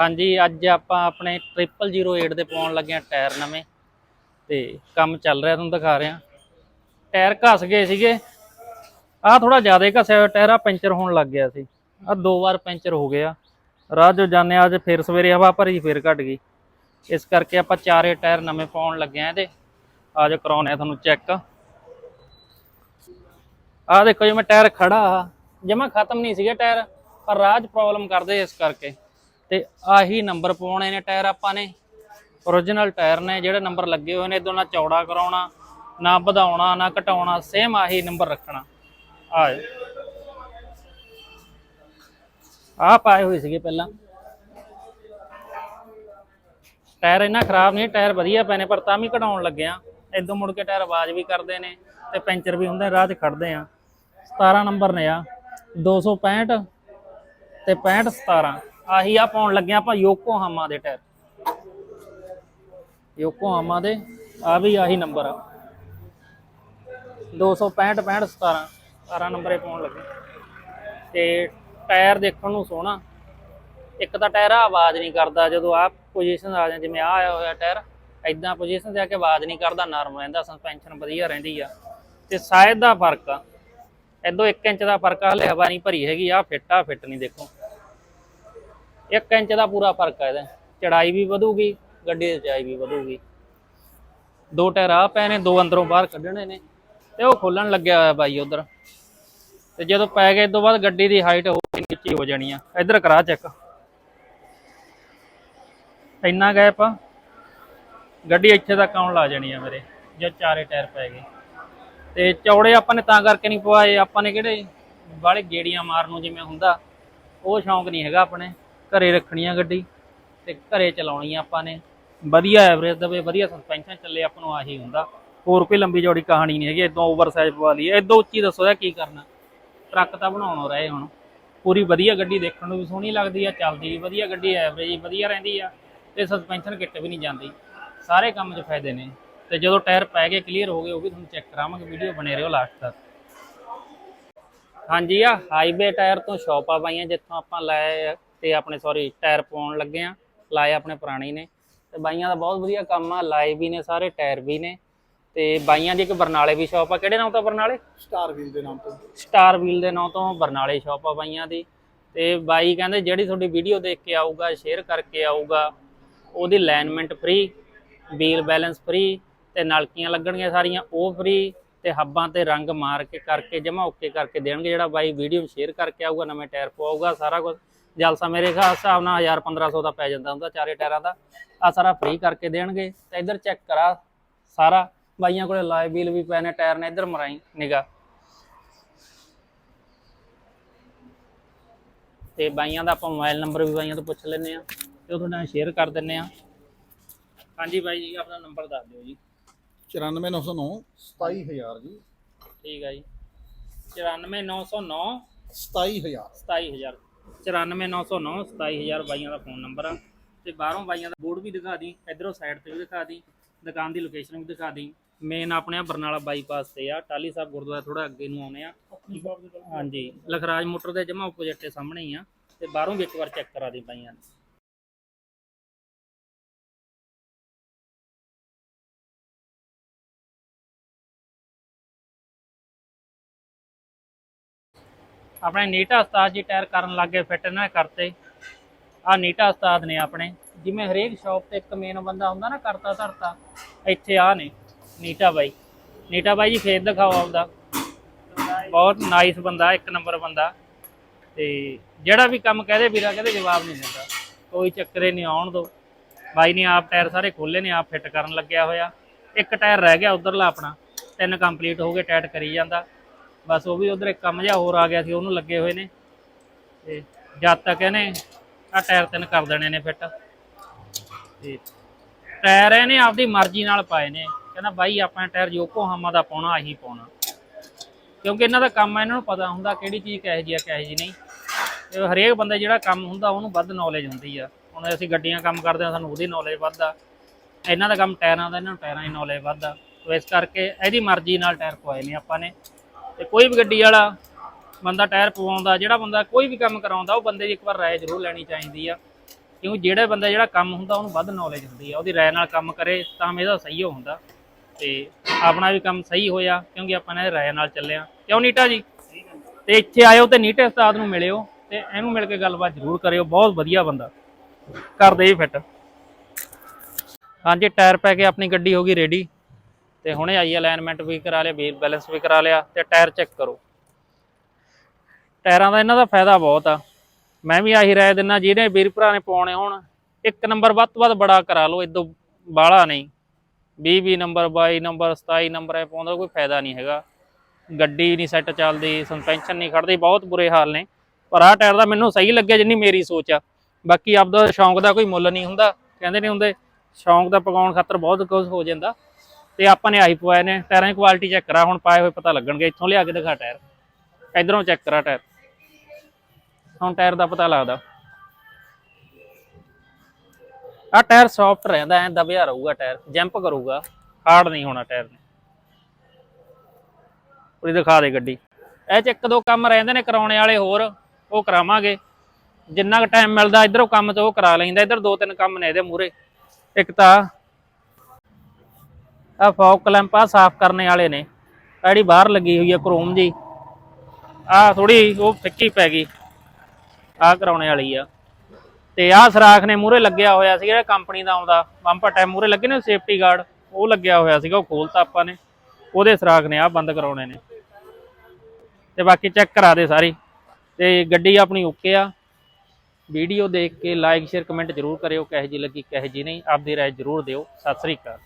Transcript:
ਹਾਂਜੀ, ਅੱਜ ਆਪਾਂ ਆਪਣੇ 0008 ਦੇ ਪਾਉਣ ਲੱਗੇ ਆ ਟਾਇਰ ਨਵੇਂ ਤੇ ਕੰਮ ਚੱਲ ਰਿਹਾ, ਤੁਹਾਨੂੰ ਦਿਖਾ ਰਿਹਾ। ਟਾਇਰ ਘਸ ਗਏ ਸੀਗੇ। ਆਹ ਥੋੜਾ ਜ਼ਿਆਦਾ ਘਸਿਆ ਹੋਇਆ ਟਾਇਰ ਆ ਪੈਂਚਰ ਹੋਣ ਲੱਗ ਗਿਆ ਸੀ। ਆ ਦੋ ਵਾਰ ਪੈਂਚਰ ਹੋ ਗਿਆ। ਰਾਹ ਜੋ ਜਾਂਦੇ ਆ ਅੱਜ ਫੇਰ ਸਵੇਰੇ ਹਵਾ ਭਰੀ, ਫੇਰ ਘਟ ਗਈ। ਇਸ ਕਰਕੇ ਆਪਾਂ ਚਾਰੇ ਟਾਇਰ ਨਵੇਂ ਪਾਉਣ ਲੱਗੇ ਆ ਇਹਦੇ। ਆ ਜੋ ਕਰਾਉਣੇ ਆ ਤੁਹਾਨੂੰ ਚੈੱਕ। ਆਹ ਦੇਖੋ ਜਿਵੇਂ ਟਾਇਰ ਖੜਾ ਆ। ਜਮਾ ਖਤਮ ਨਹੀਂ ਸੀਗਾ ਟਾਇਰ, ਪਰ ਰਾਜ ਪ੍ਰੋਬਲਮ ਕਰਦੇ ਇਸ ਕਰਕੇ। ਤੇ ਆਹੀ ਨੰਬਰ ਪਾਉਣੇ ਨੇ ਟਾਇਰ ਆਪਾਂ ਨੇ। Origignal ਟਾਇਰ ਨੇ, ਜਿਹੜੇ ਨੰਬਰ ਲੱਗੇ ਹੋਏ ਨੇ ਇਦੋਂ ਨਾ ਚੌੜਾ ਕਰਾਉਣਾ, ਨਾ ਵਧਾਉਣਾ, ਨਾ ਘਟਾਉਣਾ ਸੇਮ ਆਹੀ ਨੰਬਰ ਰੱਖਣਾ। ਆ ਆ ਪਾਏ ਹੋਏ ਸੀਗੇ ਪਹਿਲਾਂ। ਟਾਇਰ ਇੰਨਾ ਖਰਾਬ ਨਹੀਂ, ਟਾਇਰ ਵਧੀਆ ਪਏ ਨੇ, ਪਰ ਤਾਂ ਵੀ ਘਟਾਉਣ ਲੱਗਿਆ ਆ। ਇਦੋਂ ਮੁੜ ਕੇ ਟਾਇਰ ਆਵਾਜ਼ ਵੀ ਕਰਦੇ ਨੇ ਤੇ ਪੈਂਚਰ ਵੀ ਹੁੰਦੇ, ਰਾਹ 'ਚ ਖੜਦੇ ਆ। 17 ਨੰਬਰ ਨੇ ਆ। 265 ਤੇ 65 17 ਆਹੀ ਆ, ਪਾਉਣ ਲੱਗੇ ਆ ਆਪਾਂ ਯੋਕੋਹਾਮਾ ਦੇ ਟਾਇਰ ਯੋਕੋਹਾਮਾ ਦੇ ਆ ਵੀ ਆਹੀ ਨੰਬਰ ਆ। 265 65 17 17 ਨੰਬਰ ਪਾਉਣ ਲੱਗੇ। ਤੇ ਟਾਇਰ ਦੇਖਣ ਨੂੰ ਸੋਹਣਾ। ਇੱਕ ਤਾਂ ਟਾਇਰ ਆਵਾਜ਼ ਨਹੀਂ ਕਰਦਾ, ਜਦੋਂ ਆ ਪੋਜੀਸ਼ਨ ਆ ਜਾਂ ਜਿਵੇਂ ਆ ਆਇਆ ਹੋਇਆ ਟਾਇਰ ਐਦਾਂ ਪੋਜੀਸ਼ਨ ਤੇ ਆ ਕੇ ਆਵਾਜ਼ ਨਹੀਂ ਕਰਦਾ ਨਾਰਮਲ ਰਹਿੰਦਾ ਸਸਪੈਂਸ਼ਨ ਵਧੀਆ ਰਹਿੰਦੀ ਆ। ਤੇ ਸਾਇਦ ਦਾ ਫ਼ਰਕ ਆ। ਇਦੋਂ 1 ਇੰਚ ਦਾ ਫ਼ਰਕ ਆ, ਹਲੇ ਹਵਾ ਨਹੀਂ ਭਰੀ ਹੈਗੀ ਆ ਫਿੱਟ ਆ, ਫਿੱਟ ਨਹੀਂ ਦੇਖੋ। 1 ਇੰਚ ਦਾ ਪੂਰਾ ਫ਼ਰਕ ਆ ਇਹਦਾ। ਚੜਾਈ ਵੀ ਵਧੂਗੀ, ਗੱਡੀ ਦੀ ਚੜਾਈ ਵੀ ਵਧੂਗੀ। ਦੋ ਟਾਇਰ ਆ ਪਏ ਨੇ, ਦੋ ਅੰਦਰੋਂ ਬਾਹਰ ਕੱਢਣੇ ਨੇ, ਤੇ ਉਹ ਖੋਲਣ ਲੱਗਿਆ ਹੋਇਆ ਬਾਈ ਉਧਰ। ਤੇ ਜਦੋਂ ਪੈ ਗਏ ਤੋਂ ਬਾਅਦ ਗੱਡੀ ਦੀ ਹਾਈਟ ਹੋ ਨੀਚੇ ਹੋ ਜਾਣੀ ਆ। ਇੱਧਰ ਕਰਾ ਚੈੱਕ ਇੰਨਾ ਗੈਪ ਆ। ਗੱਡੀ ਇੱਥੇ ਤੱਕ ਆਉਣ ਲਾ ਜਾਣੀ ਆ ਮੇਰੇ, ਜੇ ਚਾਰੇ ਟਾਇਰ ਪੈ ਗਏ। ਤੇ ਚੌੜੇ ਆਪਾਂ ਨੇ ਤਾਂ ਕਰਕੇ ਨਹੀਂ ਪਵਾਏ, ਆਪਾਂ ਨੇ ਕਿਹੜੇ ਬਾਲੇ ਗੇੜੀਆਂ ਮਾਰਨ ਨੂੰ ਜਿਵੇਂ ਹੁੰਦਾ, ਉਹ ਸ਼ੌਂਕ ਨਹੀਂ ਹੈਗਾ ਆਪਣੇ। ਘਰੇ ਰੱਖਣੀ ਆ ਗੱਡੀ ਤੇ ਘਰੇ ਚਲਾਉਣੀ ਆ ਆਪਾਂ ਨੇ। ਵਧੀਆ ਐਵਰੇਜ ਦੇਵੇ, ਵਧੀਆ ਸਸਪੈਂਸ਼ਨ ਚੱਲੇ ਆਪਾਂ ਨੂੰ ਆਹੀ ਹੁੰਦਾ। ਹੋਰ ਕੋਈ ਲੰਬੀ ਜੋੜੀ ਕਹਾਣੀ ਨਹੀਂ ਹੈਗੀ ਇਦੋਂ ਓਵਰਸਾਈਜ਼ ਪਵਾ ਲਈ ਇਦੋਂ ਉੱਚੀ ਦੱਸੋ ਇਹ ਕੀ ਕਰਨਾ। ਟਰੱਕ ਤਾਂ ਬਣਾਉਣੋਂ ਰਹੇ ਹੁਣ। ਪੂਰੀ ਵਧੀਆ ਗੱਡੀ ਦੇਖਣ ਨੂੰ ਵੀ ਸੋਹਣੀ ਲੱਗਦੀ ਆ, ਚੱਲਦੀ ਵੀ ਵਧੀਆ ਗੱਡੀ ਐਵਰੇਜ ਵਧੀਆ ਰਹਿੰਦੀ ਆ ਤੇ ਸਸਪੈਂਸ਼ਨ ਕਿੱਟ ਵੀ ਨਹੀਂ ਜਾਂਦੀ। ਸਾਰੇ ਕੰਮ 'ਚ ਫਾਇਦੇ ਨੇ। ਤੇ ਜਦੋਂ ਟਾਇਰ ਪੈ ਗਏ ਕਲੀਅਰ ਹੋ ਗਏ, ਉਹ ਵੀ ਤੁਹਾਨੂੰ ਚੈੱਕ ਕਰਾਵਾਂਗੇ ਵੀਡੀਓ ਬਣੇ ਰਹੋ ਲਾਸਟ ਤੱਕ। ਹਾਂਜੀ ਆ ਹਾਈਵੇ ਟਾਇਰ ਤੋਂ ਸ਼ਾਪਾਂ ਪਾਈਆਂ, ਜਿੱਥੋਂ ਆਪਾਂ ਲੈ ਤੇ ਆਪਣੇ ਸੌਰੀ ਟਾਇਰ ਪਾਉਣ ਲੱਗੇ ਆ ਲਾਏ ਆਪਣੇ ਪੁਰਾਣੇ ਨੇ। ਤੇ ਬਾਈਆਂ ਦਾ ਬਹੁਤ ਵਧੀਆ ਕੰਮ ਆ ਲਾਏ ਵੀ ਨੇ ਸਾਰੇ ਟਾਇਰ ਵੀ ਨੇ। ਤੇ ਬਾਈਆਂ ਦੀ ਇੱਕ ਬਰਨਾਲੇ ਵੀ ਸ਼ਾਪ ਆ। ਕਿਹੜੇ ਨਾਮ ਤੋਂ ਬਰਨਾਲੇ? ਸਟਾਰ ਵੀਲ ਦੇ ਨਾਮ ਤੋਂ। ਸਟਾਰ ਵੀਲ ਦੇ ਨਾਂ ਤੋਂ ਬਰਨਾਲੇ ਸ਼ਾਪ ਆ ਬਾਈਆਂ ਦੀ। ਤੇ ਬਾਈ ਕਹਿੰਦੇ ਜਿਹੜੀ ਤੁਹਾਡੀ ਵੀਡੀਓ ਦੇਖ ਕੇ ਆਊਗਾ ਸ਼ੇਅਰ ਕਰਕੇ ਆਊਗਾ ਉਹਦੀ alignment free wheel balance free ਤੇ ਨਲਕੀਆਂ ਲੱਗਣਗੀਆਂ ਸਾਰੀਆਂ ਉਹ ਫ੍ਰੀ ਤੇ ਹੱਬਾਂ ਤੇ ਰੰਗ ਮਾਰ ਕੇ ਕਰਕੇ ਜਮਾ ਓਕੇ ਕਰਕੇ ਦੇਣਗੇ। ਜਿਹੜਾ ਬਾਈ ਵੀਡੀਓ ਸ਼ੇਅਰ ਕਰਕੇ ਆਊਗਾ ਨਵੇਂ ਟਾਇਰ ਪਵਾਊਗਾ ਸਾਰਾ ਕੁਝ ਜਲਸਾ ਮੇਰੇ ਹਿਸਾਬ ਨਾਲ 1000 1500 ਦਾ ਪੈ ਜਾਂਦਾ ਹੁੰਦਾ ਚਾਰੇ ਟਾਇਰਾਂ ਦਾ। ਆ ਸਾਰਾ ਫ੍ਰੀ ਕਰਕੇ ਦੇਣਗੇ। ਤੇ ਇੱਧਰ ਚੈੱਕ ਕਰਾ ਸਾਰਾ। ਬਾਈਆਂ ਕੋਲੇ ਲਾਈਵ ਵੀਲ ਵੀ ਪਏ ਨੇ ਟਾਇਰ ਨੇ ਇੱਧਰ ਮਰਾਈ ਨਿਗਾ ਤੇ ਬਾਈਆਂ ਦਾ ਆਪਾਂ ਮੋਬਾਈਲ ਨੰਬਰ ਵੀ ਬਾਈਆਂ ਤੋਂ ਪੁੱਛ ਲੈਂਦੇ ਆ ਤੇ ਉਹ ਤੁਹਾਡੇ ਨਾਲ ਸ਼ੇਅਰ ਕਰ ਦਿੰਨੇ ਆ ਹਾਂਜੀ ਬਾਈ ਜੀ ਆਪਣਾ ਨੰਬਰ ਦੱਸ ਦਿਓ ਜੀ। 94909 27000 ਜੀ। ਠੀਕ ਆ ਜੀ। 94909 27000 27000 94909 27000 ਬਾਈਆਂ ਦਾ ਫੋਨ ਨੰਬਰ ਆ। ਤੇ ਬਾਹਰੋਂ ਬਾਈਆਂ ਦਾ ਬੋਰਡ ਵੀ ਦਿਖਾ ਦੀ ਇਧਰੋਂ ਸਾਈਡ ਤੇ ਵੀ ਦਿਖਾ ਦੀ ਦੁਕਾਨ ਦੀ ਲੋਕੇਸ਼ਨ ਵੀ ਦਿਖਾ ਦੀ। ਮੇਨ ਆਪਣੇ ਆ ਬਰਨਾਲਾ ਬਾਈਪਾਸ ਤੇ ਆ ਟਾਲੀ ਸਾਹਿਬ ਗੁਰਦੁਆਰਾ ਥੋੜਾ ਅੱਗੇ ਨੂੰ ਆਉਨੇ ਆ। ਹਾਂਜੀ ਲਖਰਾਜ ਮੋਟਰ ਦੇ ਜਮਾ ਆਪੋਜ਼ਿਟ ਤੇ ਸਾਹਮਣੇ ਹੀ ਆ। ਤੇ ਬਾਹਰੋਂ ਵੀ ਇੱਕ ਵਾਰ ਚੈੱਕ ਕਰਾ ਦੀ ਬਾਈਆਂ ਨੇ ਆਪਣੇ ਨੀਟਾ ਉਸਤਾਦ ਜੀ ਟਾਇਰ ਕਰਨ ਲੱਗੇ ਫਿੱਟ ਨਾ ਕਰਤੇ। ਆ ਨੀਟਾ ਉਸਤਾਦ ਨੇ ਆਪਣੇ। ਜਿਵੇਂ ਹਰੇਕ ਸ਼ਾਪ ਤੇ ਇੱਕ ਮੇਨ ਬੰਦਾ ਹੁੰਦਾ ਨਾ, ਕਰਤਾ ਧਰਤਾ, ਇੱਥੇ ਆ ਨੇ, ਨੀਟਾ ਬਾਈ। ਨੀਟਾ ਬਾਈ ਜੀ ਫੇਸ ਦਿਖਾਓ ਆਪਦਾ। ਬਹੁਤ ਨਾਈਸ ਬੰਦਾ, ਇੱਕ ਨੰਬਰ ਬੰਦਾ। ਤੇ ਜਿਹੜਾ ਵੀ ਕੰਮ ਕਹਦੇ ਵੀਰਾ, ਕਹਿੰਦੇ ਜਵਾਬ ਨਹੀਂ ਦਿੰਦਾ। ਕੋਈ ਚੱਕਰੇ ਨਹੀਂ, ਆਉਣ ਦੋ। ਬਾਈ ਨੇ ਆਪ ਟਾਇਰ ਸਾਰੇ ਖੋਲੇ ਨੇ, ਆਪ ਫਿੱਟ ਕਰਨ ਲੱਗਿਆ ਹੋਇਆ। ਇੱਕ ਟਾਇਰ ਰਹਿ ਗਿਆ ਉਧਰਲਾ ਆਪਣਾ। ਤਿੰਨ ਕੰਪਲੀਟ ਹੋ ਗਏ ਟਾਇਟ ਕਰੀ ਜਾਂਦਾ। ਬਸ ਉਹ ਵੀ ਉਧਰ ਇੱਕ ਕੰਮ ਜਿਹਾ ਹੋਰ ਆ ਗਿਆ ਸੀ, ਉਹਨੂੰ ਲੱਗੇ ਹੋਏ ਨੇ। ਤੇ ਜਦ ਤੱਕ ਇਹਨੇ ਆ ਟਾਇਰ ਤਿੰਨ ਕਰ ਦੇਣੇ ਨੇ ਫਿੱਟ। ਤੇ ਟਾਇਰ ਇਹਨੇ ਆਪਦੀ ਮਰਜ਼ੀ ਨਾਲ ਪਾਏ ਨੇ। ਕਹਿੰਦਾ ਬਾਈ ਆਪਾਂ ਟਾਇਰ ਯੋਕੋਹਾਮਾ ਦਾ ਪਾਉਣਾ, ਆਹੀ ਪਾਉਣਾ। ਕਿਉਂਕਿ ਇਹਨਾਂ ਦਾ ਕੰਮ ਆ, ਇਹਨਾਂ ਨੂੰ ਪਤਾ ਹੁੰਦਾ ਕਿਹੜੀ ਚੀਜ਼ ਕਿਹੋ ਜਿਹੀ ਆ, ਕਿਹੋ ਜਿਹੀ ਨਹੀਂ। ਤੇ ਹਰੇਕ ਬੰਦੇ ਜਿਹੜਾ ਕੰਮ ਹੁੰਦਾ, ਉਹਨੂੰ ਵੱਧ ਨੌਲੇਜ ਹੁੰਦੀ ਆ। ਹੁਣ ਅਸੀਂ ਗੱਡੀਆਂ ਕੰਮ ਕਰਦੇ ਆ ਸਾਨੂੰ ਉਹਦੀ ਨੌਲੇਜ ਵੱਧ ਆ। ਇਹਨਾਂ ਦਾ ਕੰਮ ਟਾਇਰਾਂ ਦਾ, ਇਹਨਾਂ ਨੂੰ ਟਾਇਰਾਂ ਦੀ ਨੌਲੇਜ ਵੱਧ ਆ। ਇਸ ਕਰਕੇ ਇਹਦੀ ਮਰਜ਼ੀ ਨਾਲ ਟਾਇਰ ਪਵਾਏ ਨੇ ਆਪਾਂ ਨੇ। ਤੇ ਕੋਈ ਵੀ ਗੱਡੀ ਵਾਲਾ ਬੰਦਾ ਟਾਇਰ ਪਵਾਉਂਦਾ, ਜਿਹੜਾ ਬੰਦਾ ਕੋਈ ਵੀ ਕੰਮ ਕਰਾਉਂਦਾ, ਉਹ ਬੰਦੇ ਦੀ ਇੱਕ ਵਾਰ ਰਾਏ ਜ਼ਰੂਰ ਲੈਣੀ ਚਾਹੀਦੀ ਆ। ਕਿਉਂਕਿ ਜਿਹੜਾ ਬੰਦਾ ਜਿਹੜਾ ਕੰਮ ਹੁੰਦਾ, ਉਹਨੂੰ ਵੱਧ ਨੌਲੇਜ ਹੁੰਦੀ ਆ। ਉਹਦੀ ਰਾਏ ਨਾਲ ਕੰਮ ਕਰੇ ਤਾਂ ਇਹਦਾ ਸਹੀ ਹੋ ਹੁੰਦਾ। ਤੇ ਆਪਣਾ ਵੀ ਕੰਮ ਸਹੀ ਹੋਇਆ, ਕਿਉਂਕਿ ਆਪਾਂ ਨੇ ਰਾਏ ਨਾਲ ਚੱਲਿਆ ਕਿਉਂ ਨੀਟਾ ਜੀ? ਤੇ ਇੱਥੇ ਆਇਓ ਤੇ ਨੀਟੇ ਉਸਤਾਦ ਨੂੰ ਮਿਲਿਓ ਤੇ ਇਹਨੂੰ ਮਿਲ ਕੇ ਗੱਲਬਾਤ ਜ਼ਰੂਰ ਕਰਿਓ। ਬਹੁਤ ਵਧੀਆ ਬੰਦਾ। ਕਰਦੇ ਹੀ ਫਿੱਟ ਹਾਂਜੀ, ਟਾਇਰ ਪੈ ਕੇ ਆਪਣੀ ਗੱਡੀ ਹੋ ਗਈ ਰੈਡੀ ਤੇ ਹੁਣੇ ਆਈ ਅਲਾਈਨਮੈਂਟ ਵੀ ਕਰਾ ਲਿਆ ਵੀਲ ਬੈਲੈਂਸ ਵੀ ਕਰਾ ਲਿਆ ਤੇ ਟਾਇਰ ਚੈੱਕ ਕਰੋ। ਟਾਇਰਾਂ ਦਾ ਇਹਨਾਂ ਦਾ ਫਾਇਦਾ ਬਹੁਤ ਆ। ਮੈਂ ਵੀ ਆਹੀ ਰਾਏ ਦਿੰਨਾ ਜਿਹੜੇ ਵੀਰ ਭਰਾ ਨੇ ਪਾਉਣੇ ਹੋਣ, ਇੱਕ ਨੰਬਰ ਵੱਧ ਤੋਂ ਵੱਧ ਬੜਾ ਕਰਾ ਲਓ ਇਦੋਂ ਬਾਹਲਾ ਨਹੀਂ। 20 20 ਨੰਬਰ 22 ਨੰਬਰ 27 ਨੰਬਰ ਐ ਪਾਉਂਦਾ ਕੋਈ ਫਾਇਦਾ ਨਹੀਂ ਹੈਗਾ। ਗੱਡੀ ਨਹੀਂ ਸੈੱਟ ਚੱਲਦੀ ਸਸਪੈਂਸ਼ਨ ਨਹੀਂ ਖੜਦੀ, ਬਹੁਤ ਬੁਰੇ ਹਾਲ ਨੇ। ਪਰ ਆਹ ਟਾਇਰ ਦਾ ਮੈਨੂੰ ਸਹੀ ਲੱਗਿਆ ਜਿੰਨੀ ਮੇਰੀ ਸੋਚ ਆ। ਬਾਕੀ ਆਪਦਾ ਸ਼ੌਂਕ ਦਾ ਕੋਈ ਮੁੱਲ ਨਹੀਂ ਹੁੰਦਾ। ਕਹਿੰਦੇ ਨਹੀਂ ਹੁੰਦੇ, ਸ਼ੌਂਕ ਦਾ ਪਕਾਉਣ ਖਾਤਰ ਬਹੁਤ ਕੁਝ ਹੋ ਜਾਂਦਾ। ਤੇ ਆਪਾਂ ਨੇ ਆਹੀ ਪਵਾਏ ਨੇ, ਟਾਇਰਾਂ ਦੀ ਕੁਆਲਿਟੀ ਚੈੱਕ ਕਰਾ, ਹੁਣ ਪਾਏ ਹੋਏ ਪਤਾ ਲੱਗਣਗੇ, ਇੱਥੋਂ ਲਿਆ ਕੇ ਦਿਖਾ ਟਾਇਰ। ਇਧਰੋਂ ਚੈੱਕ ਕਰਾ ਟਾਇਰ। ਹੁਣ ਟਾਇਰ ਦਾ ਪਤਾ ਲੱਗਦਾ। ਆ ਟਾਇਰ ਸੌਫਟ ਰਹਿੰਦਾ, ਐ ਦਬਿਆ ਰਹੂਗਾ ਟਾਇਰ ਜੰਪ ਕਰੂਗਾ ਹਾਰਡ ਨਹੀਂ ਹੋਣਾ ਟਾਇਰ ਨੇ। ਪੂਰੀ ਦਿਖਾ ਦੇ ਗੱਡੀ। ਇਹ ਚ ਇੱਕ ਦੋ ਕੰਮ ਰਹਿੰਦੇ ਨੇ ਕਰਾਉਣੇ ਵਾਲੇ, ਹੋਰ ਉਹ ਕਰਾਵਾਂਗੇ। ਜਿੰਨਾ ਕੁ ਟਾਈਮ ਮਿਲਦਾ, ਇਧਰੋਂ ਕੰਮ ਤੇ ਉਹ ਕਰਾ ਲੈਂਦਾ, ਇਧਰ ਦੋ ਤਿੰਨ ਕੰਮ ਨੇ ਇਹਦੇ ਮੂਰੇ ਇੱਕ ਤਾਂ ਆ ਫੌਗ ਕਲੈਂਪ ਆ ਸਾਫ਼ ਕਰਨੇ ਵਾਲੇ ਨੇ। ਆਹ ਜਿਹੜੀ ਬਾਹਰ ਲੱਗੀ ਹੋਈ ਆ ਕ੍ਰੋਮ ਜੀ ਆ ਥੋੜੀ ਉਹ ਫਿੱਕੀ ਪੈ ਗਈ। ਆ ਕਰਾਉਣੇ ਵਾਲੀ ਆ। ਤੇ ਆਹ ਸਰਾਖ ਨੇ ਮੂਰੇ ਲੱਗਿਆ ਹੋਇਆ ਸੀ ਜਿਹੜਾ ਕੰਪਨੀ ਦਾ ਆਉਂਦਾ ਬੰਪਰ ਟਾਈਮ ਮੂਰੇ ਲੱਗੇ ਨੇ ਸੇਫਟੀ ਗਾਰਡ ਉਹ ਲੱਗਿਆ ਹੋਇਆ ਸੀਗਾ, ਉਹ ਖੋਲਤਾ ਆਪਾਂ ਨੇ। ਉਹਦੇ ਸਰਾਖ ਨੇ ਆ ਬੰਦ ਕਰਾਉਣੇ ਨੇ। ਤੇ ਬਾਕੀ ਚੈੱਕ ਕਰਾ ਦੇ ਸਾਰੀ। ਤੇ ਗੱਡੀ ਆਪਣੀ ਓਕੇ ਆ। ਵੀਡੀਓ ਦੇਖ ਕੇ ਲਾਈਕ ਸ਼ੇਅਰ ਕਮੈਂਟ ਜਰੂਰ ਕਰਿਓ, ਕਿਹੋ ਜੀ ਲੱਗੀ, ਕਿਹੋ ਜੀ ਨਹੀਂ। ਆਪਦੀ ਰਾਏ ਜਰੂਰ ਦਿਓ। ਸਤਿ ਸ੍ਰੀ ਅਕਾਲ।